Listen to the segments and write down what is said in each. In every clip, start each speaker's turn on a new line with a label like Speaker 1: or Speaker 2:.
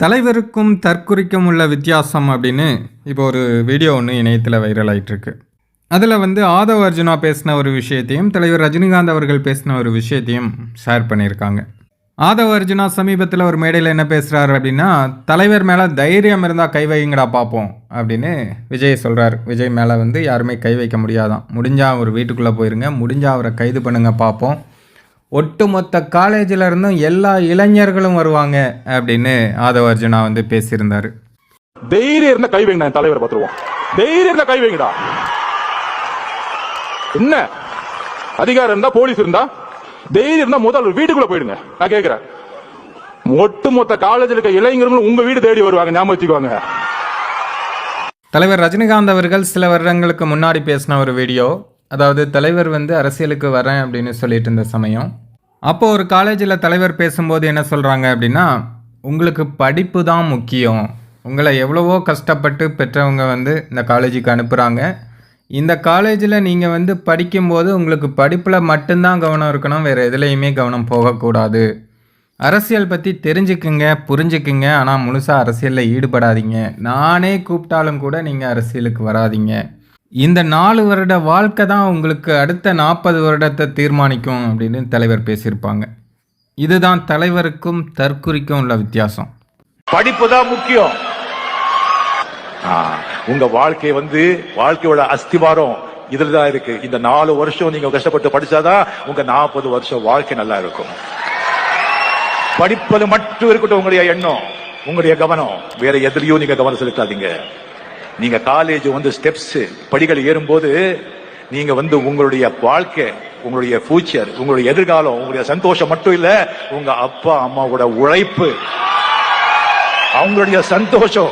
Speaker 1: தலைவருக்கும் தற்குறிக்கும் உள்ள வித்தியாசம் அப்படின்னு இப்போ ஒரு வீடியோ ஒன்று இணையத்தில் வைரல் ஆயிட்டிருக்கு. அதில் வந்து ஆதவ் அர்ஜுனா பேசின ஒரு விஷயத்தையும் தலைவர் ரஜினிகாந்த் அவர்கள் பேசின ஒரு விஷயத்தையும் ஷேர் பண்ணியிருக்காங்க. ஆதவ் அர்ஜுனா சமீபத்தில் ஒரு மேடையில் என்ன பேசுகிறாரு அப்படின்னா தலைவர் மேலே தைரியம் இருந்தால் கை வைங்கடா பார்ப்போம் அப்படின்னு விஜய் சொல்கிறார் விஜய் மேலே வந்து யாருமே கை வைக்க முடியாதான். முடிஞ்சால் அவர் வீட்டுக்குள்ளே போயிருங்க முடிஞ்சால் அவரை கைது பண்ணுங்கள் பார்ப்போம் ஒட்டுமொத்த காலேஜில் இருந்தும் எல்லா இளைஞர்களும் வருவாங்க அப்படின்னு ஆதவ அர்ஜுனா வந்து பேசியிருந்தாரு.
Speaker 2: தைரியம் இருந்தா கை வைங்க நான் தலைவரை பார்த்துருவோம். தைரியம் இருந்தா கை வைங்கடா. என்ன? அதிகாரம் இருந்தா போலீஸ் இருந்தா? தைரியம் இருந்தா முதல் வீட்டுக்குள்ள போயிடுங்க. நான் கேக்குறேன். ஒட்டுமொத்த காலேஜில் இருக்க இளைஞர்களும் உங்க வீடு தேடி வருவாங்க ஞாபகம் வச்சுக்கோங்க.
Speaker 1: தலைவர் ரஜினிகாந்த் அவர்கள் சில வருடங்களுக்கு முன்னாடி பேசின ஒரு வீடியோ. அதாவது தலைவர் வந்து அரசியலுக்கு வரேன் அப்படின்னு சொல்லிட்டு இருந்த சமயம். அப்போ ஒரு காலேஜில் தலைவர் பேசும்போது என்ன சொல்கிறாங்க அப்படின்னா உங்களுக்கு படிப்பு தான் முக்கியம். உங்களை எவ்வளவோ கஷ்டப்பட்டு பெற்றவங்க வந்து இந்த காலேஜுக்கு அனுப்புகிறாங்க இந்த காலேஜில் நீங்கள் வந்து படிக்கும்போது உங்களுக்கு படிப்பில் மட்டும்தான் கவனம் இருக்கணும். வேறு எதுலேயுமே கவனம் போகக்கூடாது. அரசியல் பற்றி தெரிஞ்சுக்குங்க புரிஞ்சுக்குங்க. ஆனால் முழுசாக அரசியலில் ஈடுபடாதீங்க. நானே கூப்பிட்டாலும் கூட நீங்கள் அரசியலுக்கு வராதீங்க. இந்த நாலு வருட வாழ்க்கை தான் உங்களுக்கு அடுத்த நாற்பது வருடத்தை தீர்மானிக்கும் அப்படின்னு தலைவர் பேசியிருப்பாங்க. இதுதான் தலைவருக்கும் தற்குறிக்கும் உள்ள வித்தியாசம்.
Speaker 2: படிப்பு தான் முக்கியம். உங்க வாழ்க்கை வந்து வாழ்க்கையோட அஸ்திவாரம் இதுல தான் இருக்கு. இந்த நாலு வருஷம் நீங்க கஷ்டப்பட்டு படிச்சாதான் உங்க நாற்பது வருஷம் வாழ்க்கை நல்லா இருக்கும். படிப்பது மட்டும் இருக்கட்டும் உங்களுடைய எண்ணம் உங்களுடைய கவனம். வேற எதுலயும் நீங்க கவனம் செலுத்தாதீங்க. நீங்க காலேஜ் வந்து ஸ்டெப்ஸ் படிகள் ஏறும்போது நீங்க வந்து உங்களுடைய வாழ்க்கை உங்களுடைய ஃபியூச்சர் உங்களுடைய எதிர்காலம் உங்களுடைய சந்தோஷம் மட்டும் இல்ல உங்க அப்பா அம்மாவோட உழைப்பு. அவங்களுடைய சந்தோஷம்.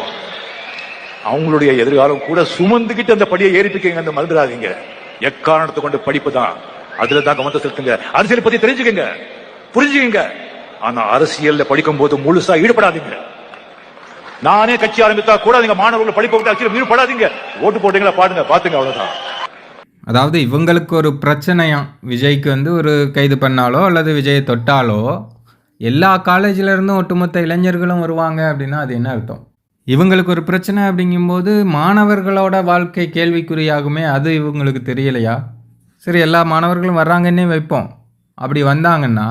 Speaker 2: அவங்களுடைய எதிர்காலம் கூட சுமந்துகிட்டு அந்த படியை ஏறிப்பிக்கங்க அந்த மறந்துடாதீங்க. எக்காரணத்தை கொண்டு படிப்பு தான்? அதுல தான் கவனத்தை செலுத்துங்க. அரசியல் பத்தி தெரிஞ்சுக்கங்க. புரிஞ்சுக்கங்க. ஆனா அரசியல்ல படிக்கும் போது முழுசா ஈடுபடாதீங்க. நானே கட்சி ஆரம்பித்தா கூட நீங்க மாணவர்கள் படிப்பை விட்டு அரசியல் ஈடுபடாதீங்க ஓட்டு போட்டீங்களா பாடுங்க பாத்துங்க அவ்வளவுதான்.
Speaker 1: அதாவது இவங்களுக்கு ஒரு பிரச்சனையாம் விஜய்க்கு வந்து ஒரு கைது பண்ணாலோ அல்லது விஜயை தொட்டாலோ எல்லா காலேஜிலேருந்தும் ஒட்டுமொத்த இளைஞர்களும் வருவாங்க அப்படின்னா அது என்ன அர்த்தம்? இவங்களுக்கு ஒரு பிரச்சனை அப்படிங்கும்போது மாணவர்களோட வாழ்க்கை கேள்விக்குறியாகுமே அது இவங்களுக்கு தெரியலையா? சரி எல்லா மாணவர்களும் வர்றாங்கன்னே வைப்போம். அப்படி வந்தாங்கன்னா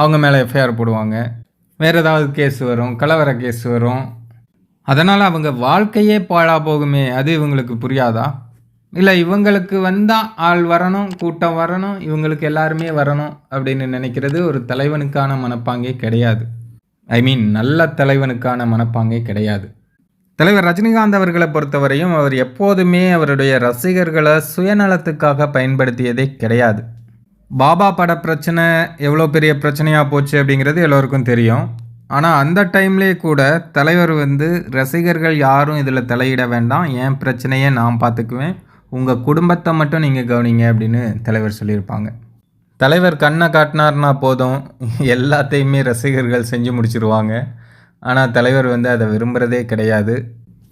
Speaker 1: அவங்க மேலே எஃப்ஐஆர் போடுவாங்க. வேறு ஏதாவது கேஸ் வரும் கலவர கேஸ் வரும். அதனால் அவங்க வாழ்க்கையே பாழா போகுமே அது இவங்களுக்கு புரியாதா? இல்லை இவங்களுக்கு வந்தால் ஆள் வரணும் கூட்டம் வரணும் இவங்களுக்கு எல்லாருமே வரணும் அப்படின்னு நினைக்கிறது ஒரு தலைவனுக்கான மனப்பாங்கே கிடையாது. ஐ மீன் நல்ல தலைவனுக்கான மனப்பாங்கே கிடையாது. தலைவர் ரஜினிகாந்த் அவர்களை பொறுத்தவரையும் அவர் எப்போதுமே அவருடைய ரசிகர்களை சுயநலத்துக்காக பயன்படுத்தியதே கிடையாது. பாபா பட பிரச்சனை எவ்வளோ பெரிய பிரச்சனையாக போச்சு அப்படிங்கிறது எல்லோருக்கும் தெரியும். ஆனால் அந்த டைம்லேயே கூட தலைவர் வந்து ரசிகர்கள் யாரும் இதில் தலையிட வேண்டாம். என் பிரச்சனையை நான் பார்த்துக்குவேன் உங்கள் குடும்பத்தை மட்டும் நீங்கள் கவனிங்க அப்படின்னு தலைவர் சொல்லியிருப்பாங்க. தலைவர் கண்ணை காட்டினார்னா போதும். எல்லாத்தையுமே ரசிகர்கள் செஞ்சு முடிச்சிருவாங்க. ஆனால் தலைவர் வந்து அதை விரும்புகிறதே கிடையாது.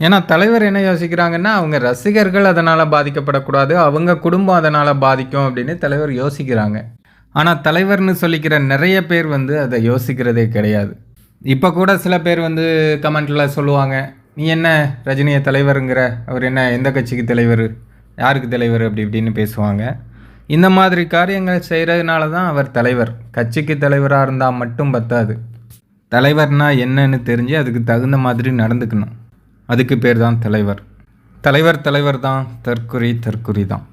Speaker 1: ஏன்னா தலைவர் என்ன யோசிக்கிறாங்கன்னா அவங்க ரசிகர்கள் அதனால் பாதிக்கப்படக்கூடாது. அவங்க குடும்பம் அதனால் பாதிக்கும் அப்படின்னு தலைவர் யோசிக்கிறாங்க. ஆனால் தலைவர்னு சொல்லிக்கிற நிறைய பேர் வந்து அதை யோசிக்கிறதே கிடையாது. இப்போ கூட சில பேர் வந்து கமெண்ட்டில் சொல்லுவாங்க நீ என்ன ரஜினியை தலைவருங்கிற? அவர் என்ன எந்த கட்சிக்கு தலைவர்? யாருக்கு தலைவர்? அப்படி இப்படின்னு பேசுவாங்க. இந்த மாதிரி காரியங்கள் செய்கிறதுனால தான் அவர் தலைவர். கட்சிக்கு தலைவராக இருந்தால் மட்டும் பத்தாது. தலைவர்னால் என்னன்னு தெரிஞ்சு அதுக்கு தகுந்த மாதிரி நடந்துக்கணும். அதுக்கு பேர் தான் தலைவர். தலைவர் தலைவர் தான் தற்குறி தற்குறி தான்.